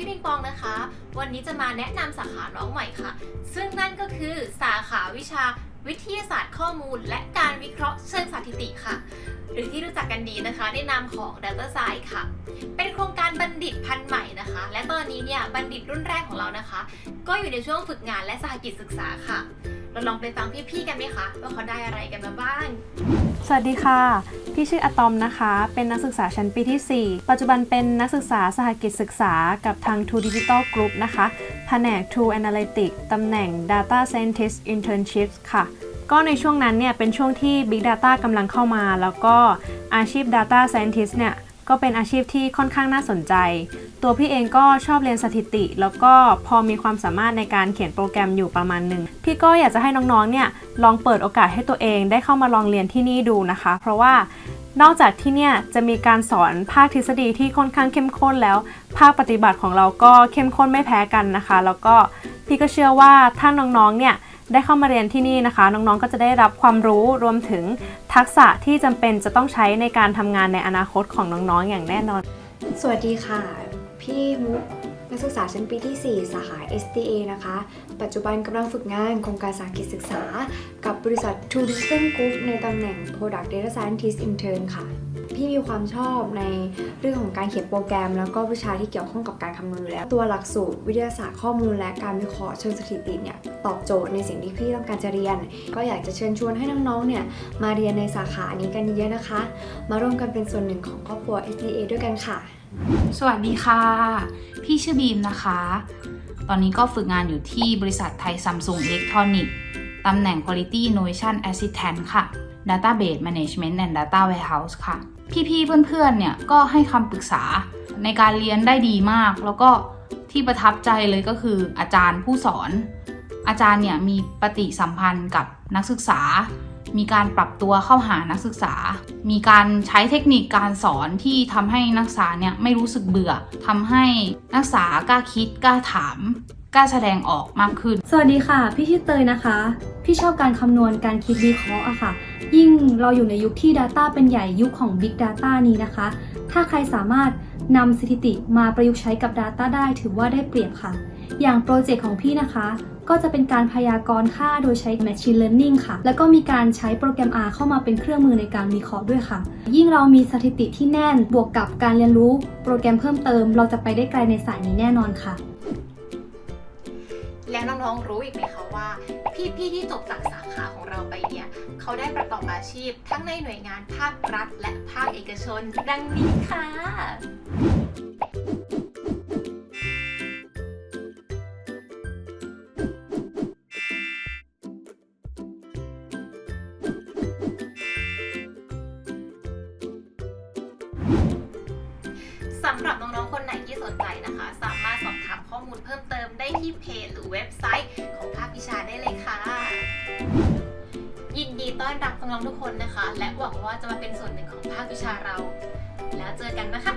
พี่ปิงปองนะคะ วันนี้จะมาแนะนำสาขาน้องใหม่ค่ะ ซึ่งนั่นก็คือสาขาวิชาวิทยาศาสตร์ข้อมูล และการวิเคราะห์เชิงสถิติค่ะ หรือที่รู้จักกันดีนะคะในนามของ Data Science ค่ะ เป็นโครงการบัณฑิตพันใหม่นะคะ และตอนนี้เนี่ยบัณฑิตรุ่นแรกของเรานะคะ ก็อยู่ในช่วงฝึกงานและสหกิจศึกษาค่ะ เราลองไปฟังพี่ๆกันไหมคะว่าเขาได้อะไรกันมาบ้าง สวัสดีค่ะ พี่ชื่ออะตอมนะคะ เป็นนักศึกษาชั้นปีที่ 4 ปัจจุบันเป็นนักศึกษาสหกิจศึกษากับทาง True Digital Group นะคะ แผนก True Analytics ตำแหน่ง Data Scientist Internship ค่ะก็ในช่วงนั้นเนี่ยเป็นช่วงที่ Big Data กำลังเข้ามา แล้วก็อาชีพ Data Scientist เนี่ย ก็เป็นอาชีพที่ค่อนข้างน่าสนใจ ตัวพี่เองก็ชอบเรียนสถิติ แล้วก็พอมีความสามารถในการเขียนโปรแกรมอยู่ประมาณหนึ่งพี่ก็อยากจะให้น้องๆเนี่ยลองเปิดโอกาสให้ตัวเองได้เข้ามาลองเรียนที่นี่ดูนะคะ เพราะว่านอกจากที่เนี่ยจะมีการสอนภาคทฤษฎีที่ค่อนข้างเข้มข้นแล้ว ภาคปฏิบัติของเราก็เข้มข้นไม่แพ้กันนะคะ แล้วก็พี่ก็เชื่อว่าถ้าน้องๆเนี่ย ได้เข้ามาเรียนที่นี่นะคะ น้องๆ ก็จะได้รับความรู้รวมถึงทักษะที่จำเป็นจะต้องใช้ในการทำงานในอนาคตของน้องๆ อย่างแน่นอน สวัสดีค่ะ พี่มุกนักศึกษาชั้นปีที่ 4 สาขา STA นะคะ ปัจจุบันกำลังฝึกงานโครงการสาหกิจศึกษา กับบริษัท True Digital Group ในตำแหน่ง Product Data Scientist Intern ค่ะ พี่มีความชอบในเรื่องของการเขียนโปรแกรม แล้วก็วิชาที่เกี่ยวข้องกับการคำนวณอยู่แล้ว ตัวหลักสูตรวิทยาศาสตร์ข้อมูล และการวิเคราะห์เชิงสถิติเนี่ยตอบโจทย์ในสิ่งที่พี่ต้องการจะเรียน ก็อยากจะเชิญชวนให้น้องๆเนี่ยมาเรียนในสาขานี้กันเยอะๆนะคะ มาร่วมกันเป็นส่วนหนึ่งของครอบครัว SDA ด้วยกันค่ะ สวัสดีค่ะ พี่ชื่อบีมนะคะ ตอนนี้ก็ฝึกงานอยู่ที่บริษัทไทยซัมซุงอิเล็กทรอนิกส์ ตำแหน่ง Quality Innovation Assistant ค่ะ Database Management and Data Warehouse ค่ะ พี่ๆเพื่อนๆเนี่ยก็ให้คำปรึกษาในการเรียนได้ดีมาก แล้วก็ที่ประทับใจเลยก็คืออาจารย์ผู้สอน อาจารย์เนี่ยมีปฏิสัมพันธ์กับนักศึกษา มีการปรับตัวเข้าหานักศึกษา มีการใช้เทคนิคการสอนที่ทำให้นักศึกษาเนี่ยไม่รู้สึกเบื่อทำให้นักศึกษากล้าคิดกล้าถาม กล้าแสดงออกมากขึ้น สวัสดีค่ะ พี่ชื่อเตยนะคะ พี่ชอบการคำนวณการคิดวิเคราะห์อะค่ะ ยิ่งเราอยู่ในยุคที่ Data เป็นใหญ่ยุคของ Big Data นี้นะคะ ถ้าใครสามารถนำสถิติมาประยุกต์ใช้กับ Data ได้ถือว่าได้เปรียบค่ะ อย่างโปรเจกต์ของพี่นะคะ ก็จะเป็นการพยากรณ์ค่าโดยใช้ Machine Learning ค่ะ แล้วก็มีการใช้โปรแกรม R เข้ามาเป็นเครื่องมือในการวิเคราะห์ด้วยค่ะ ยิ่งเรามีสถิติที่แน่นบวกกับการเรียนรู้โปรแกรมเพิ่มเติม เราจะไปได้ไกลในสายนี้แน่นอนค่ะ แล้วน้องๆรู้อีกไหมคะว่า พี่ๆที่จบจากสาขาของเราไปเนี่ยเขาได้ประกอบอาชีพ ทั้งในหน่วยงานภาครัฐ และภาคเอกชน ดังนี้ค่ะสำหรับน้องๆคนไหนที่สนใจนะคะ มูลเพิ่มเติมได้ที่เพจหรือเว็บไซต์ของภาควิชาได้เลยค่ะ ยินดีต้อนรับน้องๆทุกคนนะคะ และหวังว่าจะมาเป็นส่วนหนึ่งของภาควิชาเรา แล้วเจอกันนะคะ